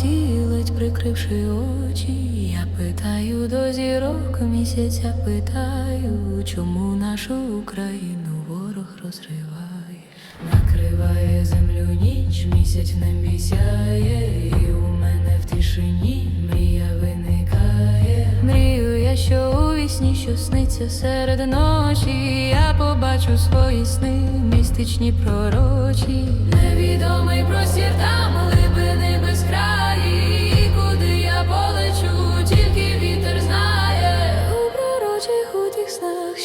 самоті, прикривши очі. Я питаю до зірок місяця, питаю, чому нашу Україну ворог розриває, накриває землю ніч, місяць в небі сяє, і у мене в тишині мрія виникає. Мрію я, що у вісні, що сниться серед ночі, я побачу свої сни, містичні пророчі. Невідомий простір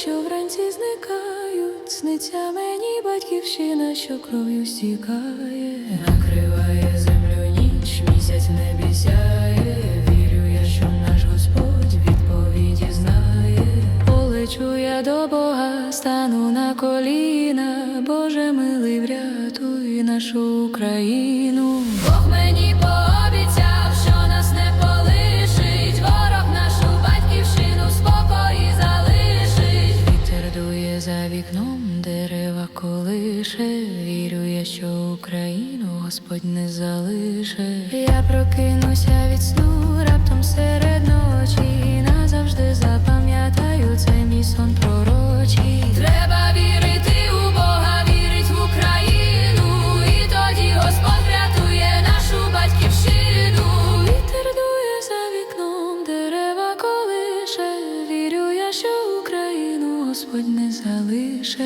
що вранці зникають, сниться мені батьківщина, що кров'ю стікає, накриває землю ніч, місяць в небі сяє. Вірю я, що наш Господь відповіді знає. Полечу я до Бога, стану на коліна, Боже милий, врятуй нашу Україну. Бог мені пообіцяв, Україну Господь не залише. Я прокинуся від сну раптом серед ночі. Назавжди запам'ятаю цей мій сон пророчий. Треба вірити у Бога, вірить в Україну, і тоді Господь врятує нашу батьківщину. Вітер дує за вікном, дерева колише. Вірю я, що Україну Господь не залише.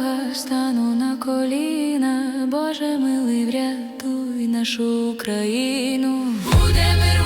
До Бога, стану на коліна, Боже милий, врятуй нашу Україну. Буде мир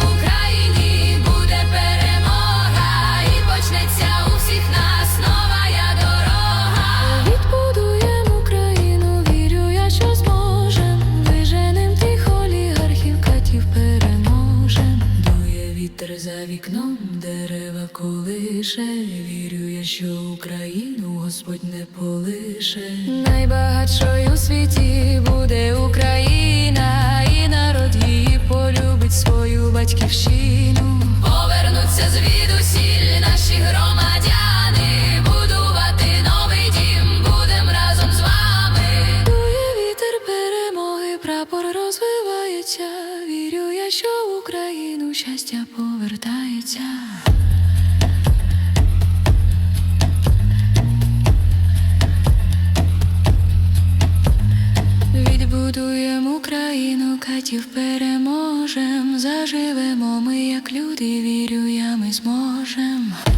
Дує за вікном, дерева колише. Вірю я, що Україну Господь не полише. Найбагатшою у світі буде Україна, і народ її полюбить свою батьківщину. Повернуться звідусіль наші громадяни, будувати новий дім, будем разом з вами. Дує вітер перемоги, прапор розвивається. Вірю я, що в Щастя повертається. Відбудуємо Україну, катів переможем. Заживемо ми, як люди, вірю я, ми зможемо.